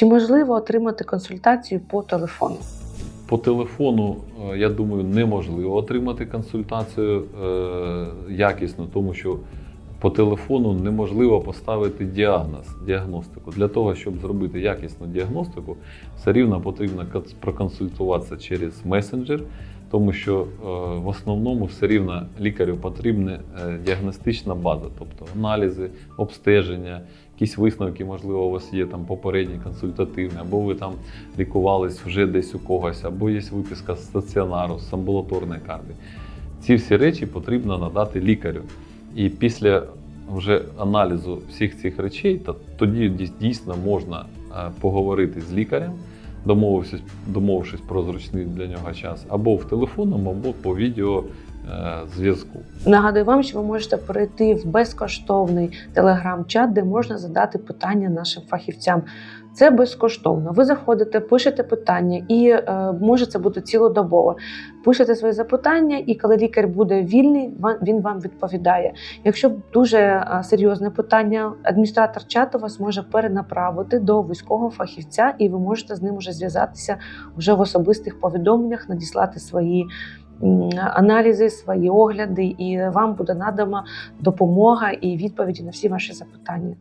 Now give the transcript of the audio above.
Чи можливо отримати консультацію по телефону? По телефону, е, я думаю, неможливо отримати консультацію е, якісно, тому що по телефону неможливо поставити діагноз, діагностику. Для того, щоб зробити якісну діагностику, все рівно потрібно проконсультуватися через месенджер, тому що е, в основному все рівно лікарю потрібна е, діагностична база, тобто аналізи, обстеження, якісь висновки, можливо, у вас є там попередні консультативні, або ви там лікувались вже десь у когось, або є виписка з стаціонару, з амбулаторної карти. Ці всі речі потрібно надати лікарю. І після вже аналізу всіх цих речей, то тоді дійсно можна е, поговорити з лікарем, домовившись, домовившись про зручний для нього час, або в телефонному, або по відео зв'язку. Нагадую вам, що ви можете перейти в безкоштовний телеграм-чат, де можна задати питання нашим фахівцям. Це безкоштовно. Ви заходите, пишете питання, і е, може це бути цілодобово. Пишете свої запитання, і коли лікар буде вільний, він вам відповідає. Якщо дуже е, серйозне питання, адміністратор чату вас може перенаправити до військового фахівця, і ви можете з ним уже зв'язатися вже в особистих повідомленнях, надіслати свої аналізи, свої огляди, і вам буде надана допомога і відповіді на всі ваші запитання.